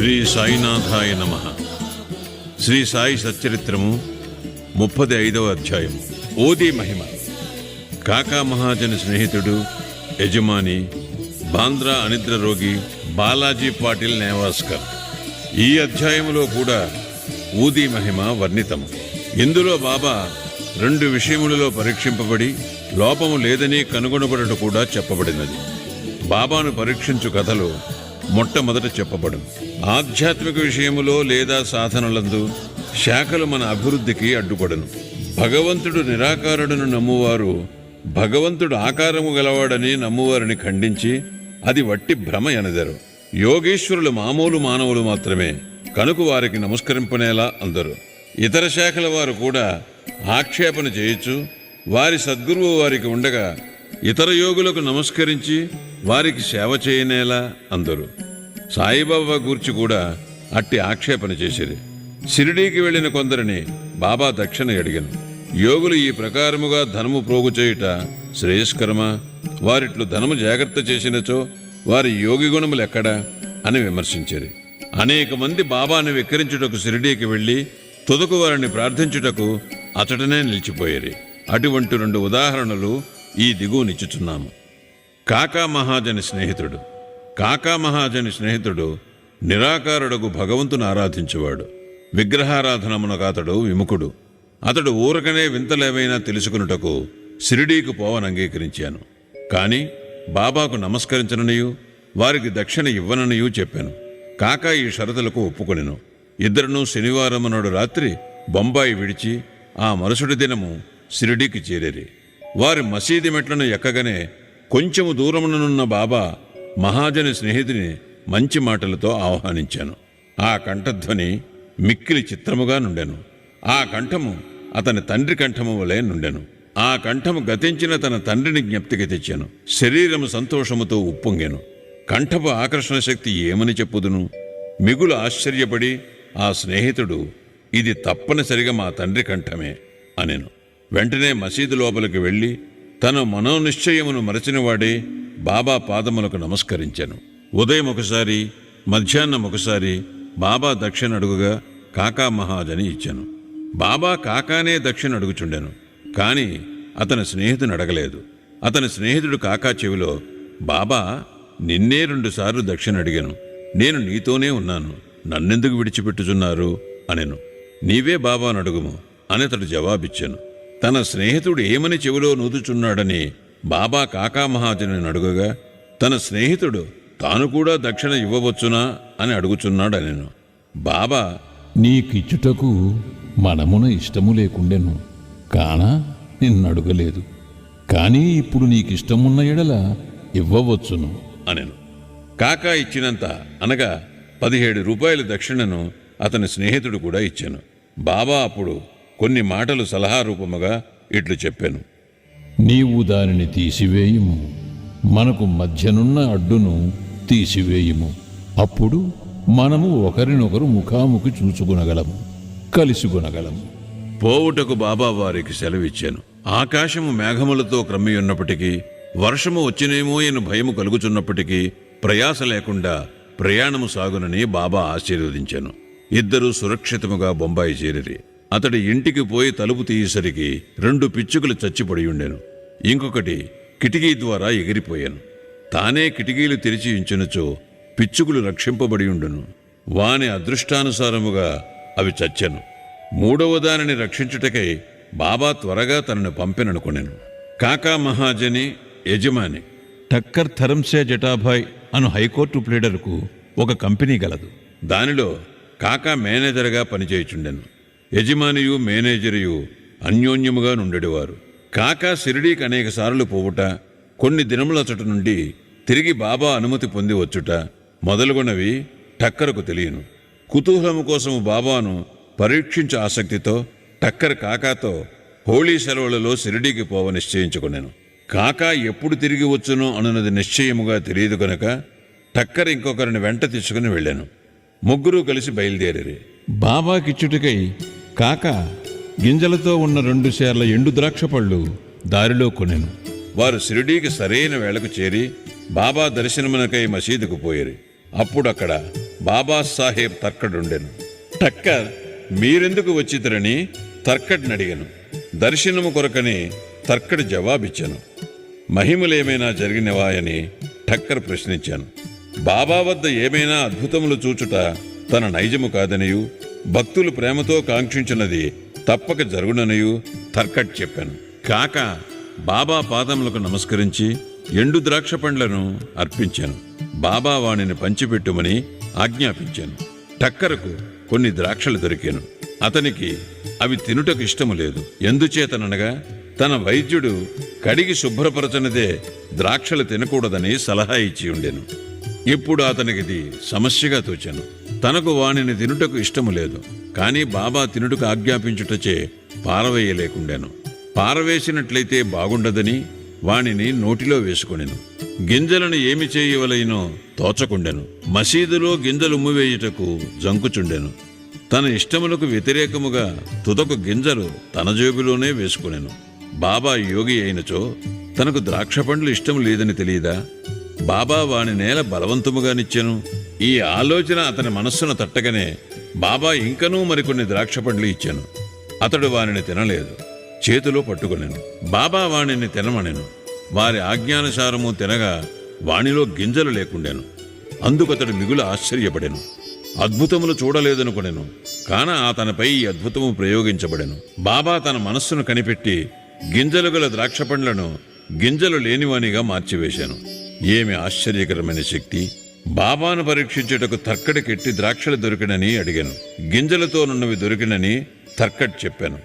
శ్రీ సాయినాథాయ నమ. శ్రీ సాయి సచ్చరిత్రము ముప్పది ఐదవ అధ్యాయం ఓది మహిమ. కాకా మహాజన స్నేహితుడు యజమాని బాంద్రా అనిద్ర రోగి బాలాజీ పాటిల్ నేవాస్కర్. ఈ అధ్యాయములో కూడా ఊది మహిమ వర్ణితం ఇందులో బాబా రెండు విషయములలో పరీక్షింపబడి లోపము లేదని కనుగొనబడట కూడా చెప్పబడినది. బాబాను పరీక్షించు కథలు మొట్టమొదట చెప్పబడు. ఆధ్యాత్మిక విషయములో లేదా సాధనలందు శాఖలు మన అభివృద్ధికి అడ్డుపడను. భగవంతుడు నిరాకారుడును నమ్మువారు భగవంతుడు ఆకారము గలవాడని నమ్మువారిని ఖండించి అది వట్టి భ్రమ ఎనదరు. యోగేశ్వరులు మామూలు మానవులు మాత్రమే కనుక వారికి నమస్కరింపనేలా అందరు. ఇతర శాఖల వారు కూడా ఆక్షేపణ చేయొచ్చు వారి సద్గురువు వారికి ఉండగా ఇతర యోగులకు నమస్కరించి వారికి సేవ చేయనేలా అందరు. సాయిబాబా గూర్చి కూడా అట్టి ఆక్షేపణ చేసేది షిరిడీకి వెళ్ళిన కొందరిని బాబా దక్షిణ అడిగాను. యోగులు ఈ ప్రకారముగా ధనము ప్రోగు చేయుట శ్రేయస్కరమా? వారిట్లు ధనము జాగ్రత్త చేసినచో వారి యోగి గుణములు ఎక్కడా? అని విమర్శించేది అనేక మంది బాబాను వెక్కిరించుటకు షిరిడీకి వెళ్ళి తుదకు వారిని ప్రార్థించుటకు అతడనే నిలిచిపోయేది అటువంటి రెండు ఉదాహరణలు ఈ దిగువనిచ్చుచున్నాము. కాకా మహాజని స్నేహితుడు. కాకా మహాజని స్నేహితుడు నిరాకారుడకు భగవంతుని ఆరాధించువాడు. విగ్రహారాధనమునకు అతడు విముఖుడు. అతడు ఊరకనే వింతలేవైనా తెలుసుకునుటకు షిరిడీకు పోవని అంగీకరించాను కానీ బాబాకు నమస్కరించననియు వారికి దక్షిణ ఇవ్వననియు చెప్పాను. కాకా ఈ షరతులకు ఒప్పుకొనెను. ఇద్దరును శనివారం నాడు రాత్రి బొంబాయి విడిచి ఆ మరుసటి దినము షిరిడీకి చేరేరి. వారి మసీది మెట్లను ఎక్కగానే కొంచెము దూరముననున్న బాబా మహాజని స్నేహితుని మంచి మాటలతో ఆహ్వానించాను. ఆ కంఠధ్వని మిక్కిలి చిత్రముగా నుండెను. ఆ కంఠము అతని తండ్రి కంఠము వలె నుండెను. ఆ కంఠము గతించిన తన తండ్రిని జ్ఞప్తికి తెచ్చాను. శరీరము సంతోషముతో ఉప్పొంగాను. కంఠపు ఆకర్షణ శక్తి ఏమని చెప్పుదును? మిగులు ఆశ్చర్యపడి ఆ స్నేహితుడు ఇది తప్పనిసరిగా మా తండ్రి కంఠమే అనెను. వెంటనే మసీదు లోపలికి వెళ్ళి తన మనోనిశ్చయమును మరచినవాడే బాబా పాదములకు నమస్కరించాను. ఉదయం ఒకసారి మధ్యాహ్నం ఒకసారి బాబా దక్షిణ అడుగుగా కాకా మహాజని ఇచ్చాను. బాబా కాకానే దక్షిణ అడుగుచుండెను కాని అతని స్నేహితుని అడగలేదు. అతని స్నేహితుడు కాకా చెవిలో బాబా నిన్నే రెండుసార్లు దక్షిణ అడిగాను నేను నీతోనే ఉన్నాను. నన్నెందుకు విడిచిపెట్టుచున్నారు? అనెను. నీవే బాబాను అడుగుము అని అతడు జవాబిచ్చాను. తన స్నేహితుడు ఏమని చెవిలో నూదుచున్నాడని బాబా కాకా మహాజని అడుగగా తన స్నేహితుడు తాను కూడా దక్షిణ ఇవ్వవచ్చునా అని అడుగుచున్నాడు అనెను బాబా నీకిచ్చుటకు మనమున ఇష్టము లేకుండెను కాన నిన్నడుగలేదు. కానీ ఇప్పుడు నీకిష్టమున్న ఎడల ఇవ్వవచ్చును. అనెను. కాకా ఇచ్చినంత అనగా పదిహేడు రూపాయల దక్షిణను అతని స్నేహితుడు కూడా ఇచ్చాను. బాబా అప్పుడు కొన్ని మాటలు సలహా రూపముగా ఇట్లు చెప్పాను. నీవు దానిని తీసివేయుము మనకు మధ్యనున్న అడ్డును తీసివేయుము. అప్పుడు మనము ఒకరినొకరు ముఖాముఖి చూచుకునగలము కలిసికొనగలము. పోవుటకు బాబా వారికి సెలవిచ్చాను. ఆకాశము మేఘములతో క్రమ్మి ఉన్నప్పటికీ వర్షము వచ్చినేమో అని భయము కలుగుచున్నప్పటికీ ప్రయాస లేకుండా ప్రయాణము సాగునని బాబా ఆశీర్వదించాను. ఇద్దరూ సురక్షితముగా బొంబాయి చేరిరి. అతడి ఇంటికి పోయి తలుపు తీయేసరికి రెండు పిచ్చుకలు చచ్చిపడి ఉండెను. ఇంకొకటి కిటికీ ద్వారా ఎగిరిపోయాను. తానే కిటికీలు తెరిచి ఉంచినచో పిచ్చుకులు రక్షింపబడి ఉండును. వాని అదృష్టానుసారముగా అవి చచ్చెను. మూడవ దానిని రక్షించుటకై బాబా త్వరగా తనను పంపిననుకొనెను. కాకా మహాజని యజమాని టక్కర్ థరంసే జటాభాయ్ అను హైకోర్టు ప్లేడర్కు ఒక కంపెనీ గలదు. దానిలో కాకా మేనేజర్గా పనిచేయుచుండెను. యజమానియు మేనేజరియు అన్యోన్యముగా నుండెడివారు. కాకా షిరిడీకి అనేక సార్లు పోవుట కొన్ని దినములచట నుండి తిరిగి బాబా అనుమతి పొంది వచ్చుట మొదలుగున్నవి టక్కరకు తెలియను. కుతూహలము కోసము బాబాను పరీక్షించే ఆసక్తితో టక్కర్ కాకాతో హోళీ సెలవులలో షిరిడీకి పోవ నిశ్చయించుకున్నాను కాకా ఎప్పుడు తిరిగి వచ్చునో అనున్నది నిశ్చయముగా తెలియదు కనుక టక్కర్ ఇంకొకరిని వెంట తీసుకుని వెళ్ళాను. ముగ్గురు కలిసి బయలుదేరి బాబాకిచ్చుటికై కాక గింజలతో ఉన్న రెండు సేర్ల ఎండు ద్రాక్ష పళ్ళు దారిలో కొనెను. వారు షిరిడీకి సరైన వేళకు చేరి బాబా దర్శనమునకై మసీదుకు పోయిరి. అప్పుడక్కడ బాబా బాబాసాహెబ్ తర్కడుండెను. టక్కర్ మీరెందుకు వచ్చితరని తర్కడ్ని అడిగాను దర్శనము కొరకని తర్కడ్ జవాబిచ్చాను. మహిమలేమైనా జరిగినవా అని ఠక్కర్ ప్రశ్నించాను. బాబా వద్ద ఏమైనా అద్భుతములు చూచుట తన నైజము కాదనియు భక్తులు ప్రేమతో కాంక్షించినది తప్పక జరుగుననియు తర్కట్ చెప్పాను. కాక బాబా పాదములకు నమస్కరించి ఎండు ద్రాక్ష పండ్లను అర్పించాను. బాబా వాణిని పంచిపెట్టుమని ఆజ్ఞాపించాను. టక్కరకు కొన్ని ద్రాక్షలు దొరికాను. అతనికి అవి తినుటకు ఇష్టము లేదు. ఎందుచేతననగా తన వైద్యుడు కడిగి శుభ్రపరచనిదే ద్రాక్షలు తినకూడదని సలహా ఇచ్చి ఉండెను. ఇప్పుడు అతనికిది సమస్యగా తోచాను. తనకు వాణిని తినుటకు ఇష్టము లేదు. కానీ బాబా తినుటకు ఆజ్ఞాపించుటచే పారవేయలేకుండాను. పారవేసినట్లయితే బాగుండదని వాణిని నోటిలో వేసుకొనెను. గింజలను ఏమి చేయవలైనో తోచకుండెను. మసీదులో గింజలు ఉమ్మివేయుటకు జంకుచుండెను. తన ఇష్టములకు వ్యతిరేకముగా తుదకు గింజలు తన జేబులోనే వేసుకునేను. బాబా యోగి అయినచో తనకు ద్రాక్ష పండ్లు ఇష్టం లేదని తెలియదా? బాబా వాని నేల బలవంతముగానిచ్చెను ఈ ఆలోచన అతని మనస్సును తట్టగానే బాబా ఇంకనూ మరికొన్ని ద్రాక్ష పండ్లు ఇచ్చాను. అతడు వానిని తినలేదు. చేతిలో పట్టుకొనెను. బాబా వాణిని తినమనెను. వారి ఆజ్ఞానుసారము తినగా వాణిలో గింజలు లేకుండెను. అందుకతడు మిగులు ఆశ్చర్యపడెను. అద్భుతములు చూడలేదనుకునేను. కాన అతనిపై ఈ అద్భుతము ప్రయోగించబడెను. బాబా తన మనస్సును కనిపెట్టి గింజలు గల ద్రాక్ష పండ్లను గింజలు లేనివానిగా మార్చివేశాను. ఏమి ఆశ్చర్యకరమైన శక్తి? బాబాను పరీక్షించుటకు తర్కడికెట్టి ద్రాక్షలు దొరికినని అడిగాను. గింజలతో నున్నవి దొరికినని తర్కట్ చెప్పాను.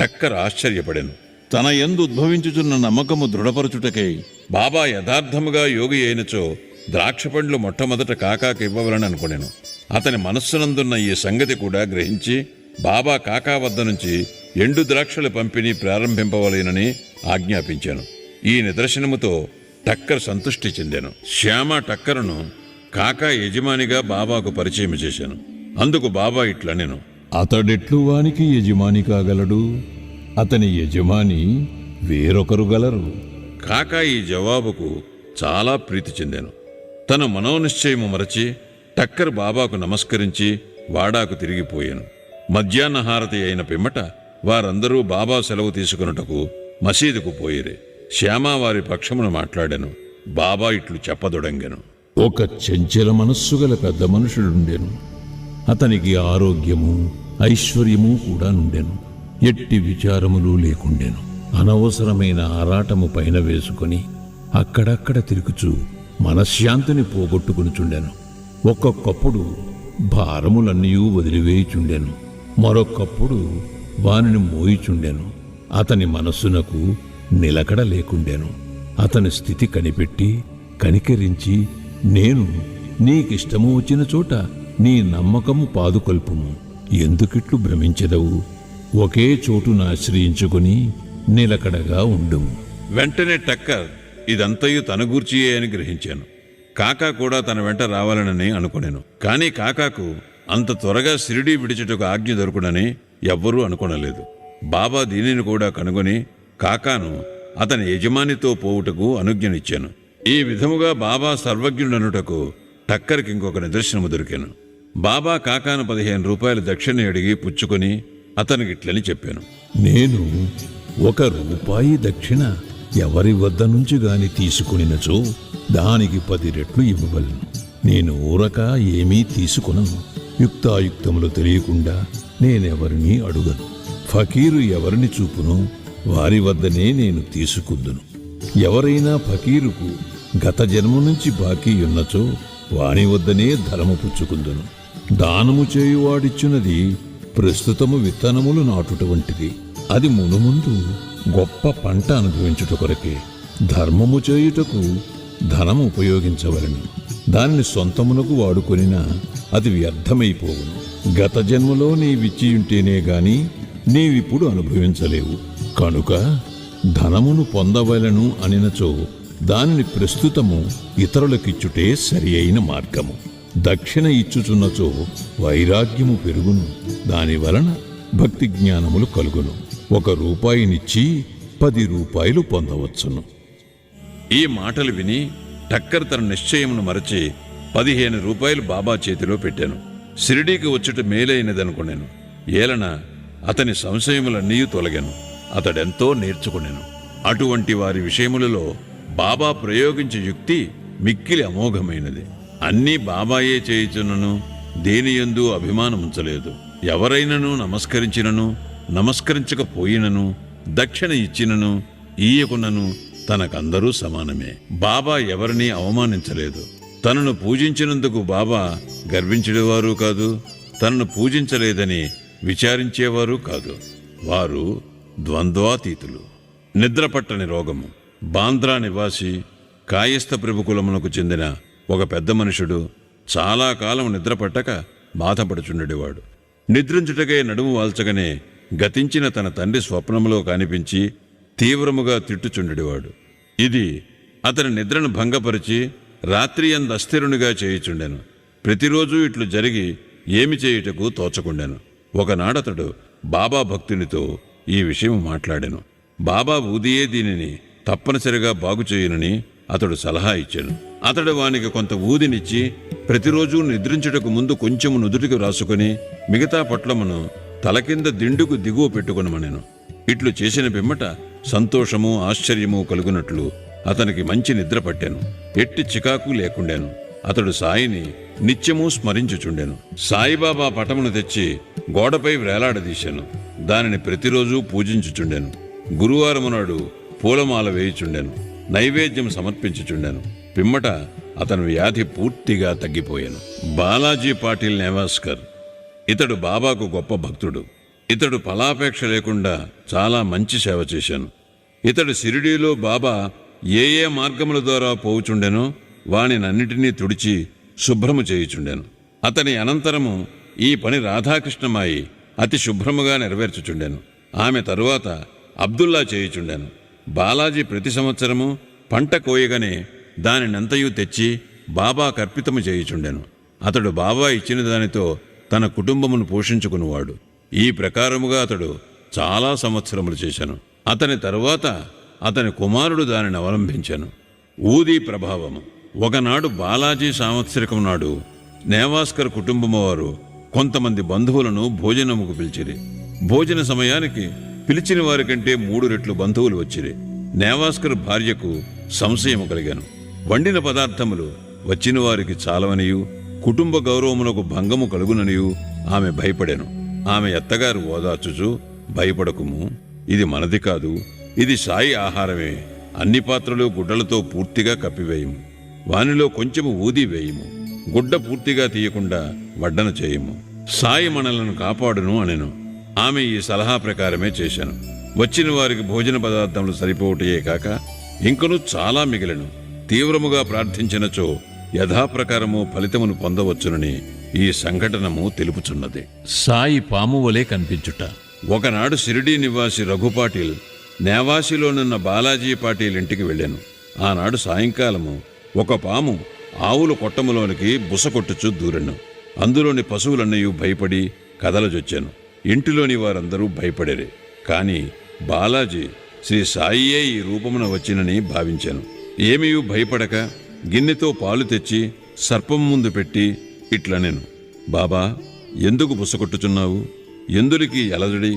టక్కర్ ఆశ్చర్యపడాను. తన ఎందు ఉద్భవించుచున్న నమ్మకము దృఢపరచుటకై బాబా యథార్థముగా యోగి అయినచో ద్రాక్ష పండ్లు మొట్టమొదట కాకాకి ఇవ్వవలని అనుకునేను. అతని మనస్సునందున్న ఈ సంగతి కూడా గ్రహించి బాబా కాకా వద్ద నుంచి ఎండు ద్రాక్షల పంపిణీ ప్రారంభింపవలేనని ఆజ్ఞాపించాను. ఈ నిదర్శనముతో టక్కర్ సంతృష్టి చెందాను. శ్యామ టక్కరును కాకా యజమానిగా బాబాకు పరిచయం చేశాను. అందుకు బాబా ఇట్లనెను. అతడెట్లు వానికి యజమాని కాగలడు. అతని యజమాని వేరొకరు గలరు. కాకా ఈ జవాబుకు చాలా ప్రీతి చెందాను. తన మనోనిశ్చయము మరచి టక్కర్ బాబాకు నమస్కరించి వాడాకు తిరిగిపోయాను. మధ్యాహ్న హారతి అయిన పిమ్మట వారందరూ బాబా సెలవు తీసుకున్నటకు మసీదుకు పోయిరే. శ్యామావారి పక్షమున మాట్లాడాను. బాబా ఇట్లు చెప్పదొడంగను. ఒక చెంచల మనస్సు గల పెద్ద మనుషుడుండెను అతనికి ఆరోగ్యము ఐశ్వర్యము కూడా నుండెను. ఎట్టి విచారములు లేకుండెను. అనవసరమైన ఆరాటము పైన వేసుకొని అక్కడక్కడ తిరుగుచూ మనశ్శాంతిని పోగొట్టుకునిచుండెను. ఒక్కొక్కప్పుడు భారములన్నీ వదిలివేయుచుండెను. మరొక్కప్పుడు వానిని మోయిచుండెను. అతని మనస్సునకు నిలకడ లేకుండెను. అతని స్థితి కనిపెట్టి కనికరించి నేను నీకిష్టము వచ్చిన చోట నీ నమ్మకము పాదుకొల్పుము. ఎందుకిట్లు భ్రమించదవు? ఒకే చోటును ఆశ్రయించుకుని నిలకడగా ఉండుము. వెంటనే టక్కర్ ఇదంతయు తన గూర్చియే అని గ్రహించాను. కాకా కూడా తన వెంట రావాలనని అనుకునేను. కానీ కాకాకు అంత త్వరగా షిరిడీ విడిచుటకు ఆజ్ఞ దొరకడని ఎవ్వరూ అనుకోనలేదు. బాబా దీనిని కూడా కనుగొని కాకాను అతని యజమానితో పోవుటకు అనుజ్ఞనిచ్చాను. ఈ విధముగా బాబా సర్వజ్ఞుడనుటకు టక్కర్కి ఇంకొక నిదర్శనము దొరికాను. బాబా కాకాను పదిహేను రూపాయలు దక్షిణ అడిగి పుచ్చుకొని అతనికి ఇట్లని చెప్పాను. నేను ఒక రూపాయి దక్షిణ ఎవరి వద్ద నుంచి గాని తీసుకునినచో దానికి పది రెట్లు ఇవ్వగలను నేను ఊరక ఏమీ తీసుకునను. యుక్తాయుక్తములు తెలియకుండా నేనెవరిని అడుగను. ఫకీరు ఎవరిని చూపును? వారి వద్దనే నేను తీసుకుందును. ఎవరైనా ఫకీరుకు గత జన్మ నుంచి బాకీ ఉన్నచో వాని వద్దనే ధనము పుచ్చుకుందును. దానము చేయువాడిచ్చున్నది ప్రస్తుతము విత్తనములు నాటుట వంటిది. అది మునుముందు గొప్ప పంట అనుభవించుట కొరకే ధర్మము చేయుటకు ధనము ఉపయోగించవలను. దాన్ని సొంతమునకు వాడుకొనినా అది వ్యర్థమైపోవును. గత జన్మలో నీవిచ్చియుంటేనే గాని నీవిప్పుడు అనుభవించలేవు. కనుక ధనమును పొందవలను అనినచో దానిని ప్రస్తుతము ఇతరులకిచ్చుటే సరి అయిన మార్గము. దక్షిణ ఇచ్చుచున్నచో వైరాగ్యము పెరుగును. దాని వలన భక్తి జ్ఞానములు కలుగును. ఒక రూపాయినిచ్చి పది రూపాయలు పొందవచ్చును. ఈ మాటలు విని టక్కర్ తన నిశ్చయమును మరచి పదిహేను రూపాయలు బాబా చేతిలో పెట్టాను. షిరిడీకి వచ్చుట మేలైనదనుకున్నాను ఏలన అతని సంశయములన్నీ తొలగాను. అతడెంతో నేర్చుకున్నాను అటువంటి వారి విషయములలో బాబా ప్రయోగించే యుక్తి మిక్కిలి అమోఘమైనది. అన్నీ బాబాయే చేయుచున్నను దేనియందు అభిమానముంచలేదు. ఎవరైనను నమస్కరించినను నమస్కరించకపోయినను దక్షిణ ఇచ్చినను ఈయకునను తనకందరూ సమానమే. బాబా ఎవరిని అవమానించలేదు. తనను పూజించినందుకు బాబా గర్వించడేవారు కాదు తనను పూజించలేదని విచారించేవారు కాదు. వారు ద్వంద్వాతీతులు. నిద్రపట్టని రోగము. బాంద్రా నివాసి కాయస్థ ప్రభుకులమునకు చెందిన ఒక పెద్ద మనుషుడు చాలా కాలం నిద్రపట్టక బాధపడుచుండేవాడు. నిద్రించుటకై నడుము వాల్చగానే గతించిన తన తండ్రి స్వప్నములో కనిపించి తీవ్రముగా తిట్టుచుండేవాడు. ఇది అతని నిద్రను భంగపరిచి రాత్రి అంద అస్థిరునిగా చేయుచుండెను. ప్రతిరోజు ఇట్లు జరిగి ఏమి చేయుటకు తోచకుండెను. ఒకనాడతడు బాబా భక్తునితో ఈ విషయం మాట్లాడాను. బాబా ఊదియే దీనిని తప్పనిసరిగా బాగు చేయనని అతడు సలహా ఇచ్చాను. అతడు వానికి కొంత ఊదినిచ్చి ప్రతిరోజు నిద్రించుటకు ముందు కొంచెము నుదుటికి రాసుకొని మిగతా పట్లమును తల కింద దిండుకు దిగువ పెట్టుకొనమనెను. ఇట్లు చేసిన పిమ్మట సంతోషము ఆశ్చర్యము కలుగునట్లు అతనికి మంచి నిద్ర పట్టాను. ఎట్టి చికాకు లేకుండాను. అతడు సాయిని నిత్యము స్మరించుచుండెను. సాయిబాబా పటమును తెచ్చి గోడపై వేలాడదీశాను. దానిని ప్రతిరోజు పూజించుచుండెను. గురువారము నాడు పూలమాల వేయుచుండెను. నైవేద్యం సమర్పించుచుండెను. పిమ్మట అతను వ్యాధి పూర్తిగా తగ్గిపోయాను. బాలాజీ పాటిల్ నేవాస్కర్ ఇతడు బాబాకు గొప్ప భక్తుడు. ఇతడు ఫలాపేక్ష లేకుండా చాలా మంచి సేవ చేశాను. ఇతడు సిరిడీలో బాబా ఏ ఏ మార్గముల ద్వారా పోవుచుండెనో వానినన్నిటినీ తుడిచి శుభ్రము చేయుచుండెను. అతని అనంతరము ఈ పని రాధాకృష్ణమాయి అతి శుభ్రముగా నెరవేర్చుచుండెను. ఆమె తరువాత అబ్దుల్లా చేయుచుండెను. బాలాజీ ప్రతి సంవత్సరము పంట కోయగానే దానినంతయు తెచ్చి బాబా కర్పితము చేయుచుండెను. అతడు బాబా ఇచ్చిన దానితో తన కుటుంబమును పోషించుకునివాడు. ఈ ప్రకారముగా అతడు చాలా సంవత్సరములు చేశాను. అతని తరువాత అతని కుమారుడు దానిని అవలంబించాను. ఊదీ ప్రభావము. ఒకనాడు బాలాజీ సాంవత్సరికం నాడు నేవాస్కర్ కుటుంబము వారు కొంతమంది బంధువులను భోజనముకు పిలిచిరి. భోజన సమయానికి పిలిచిన వారి కంటే మూడు రెట్లు బంధువులు వచ్చిరి. నేవాస్కర్ భార్యకు సంశయము కలిగాను. వండిన పదార్థములు వచ్చిన వారికి చాలవనియు కుటుంబ గౌరవమునకు భంగము కలుగుననియు ఆమె భయపడాను. ఆమె ఎత్తగారు ఓదార్చుచు భయపడకుము ఇది మనది కాదు ఇది సాయి ఆహారమే అన్ని పాత్రలు గుడ్డలతో పూర్తిగా కప్పివేయము. వానిలో కొంచెము ఊది వేయము. గుడ్డ పూర్తిగా తీయకుండా వడ్డన చేయము. సాయి మనలను కాపాడును అనెను. ఆమె ఈ సలహా ప్రకారమే చేశాను. వచ్చిన వారికి భోజన పదార్థములు సరిపోవటయే కాక ఇంకను చాలా మిగిలెను. తీవ్రముగా ప్రార్థించినచో యథాప్రకారము ఫలితమును పొందవచ్చునని ఈ సంఘటనము తెలుపుచున్నది. సాయి పాము వలె కనిపించుట. ఒకనాడు షిరిడీ నివాసి రఘు పాటిల్ నేవాసిలోనున్న బాలాజీ పాటిల్ ఇంటికి వెళ్ళాను. ఆనాడు సాయంకాలము ఒక పాము ఆవుల కొట్టములోనికి బుసకొట్టుచు దూరెను. అందులోని పశువులన్నయ్యు భయపడి కదలజొచ్చాను. ఇంటిలోని వారందరూ భయపడేరే. కాని బాలాజీ శ్రీ సాయియే ఈ రూపమున వచ్చినని భావించాను. ఏమీయూ భయపడక గిన్నెతో పాలు తెచ్చి సర్పం ముందు పెట్టి ఇట్లనెను. బాబా ఎందుకు బుసకొట్టుచున్నావు ఎందులకి ఎలజడి?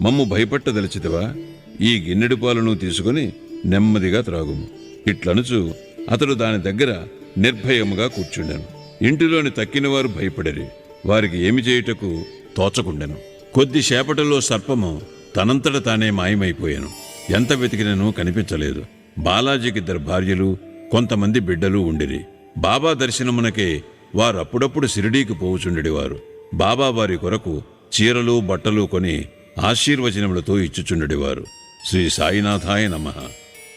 మమ్ము భయపట్టదలిచితివా? ఈ గిన్నెడు పాలను తీసుకుని నెమ్మదిగా త్రాగుము. ఇట్లనుచు అతడు దాని దగ్గర నిర్భయముగా కూర్చుండాను. ఇంటిలోని తక్కినవారు భయపడరి. వారికి ఏమి చేయుటకు తోచకుండెను. కొద్దిసేపటిలో సర్పము తనంతట తానే మాయమైపోయాను. ఎంత వెతికినను కనిపించలేదు. బాలాజీకి ఇద్దరు భార్యలు కొంతమంది బిడ్డలు ఉండిరి. బాబా దర్శనమునకే వారు అప్పుడప్పుడు సిరిడీకి పోవుచుండెడివారు. బాబా వారి కొరకు చీరలు బట్టలు కొని ఆశీర్వచనములతో ఇచ్చుచుండెడివారు. శ్రీ సాయినాథాయ నమ.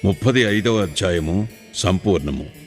ముప్పది ఐదవ అధ్యాయము సంపూర్ణము.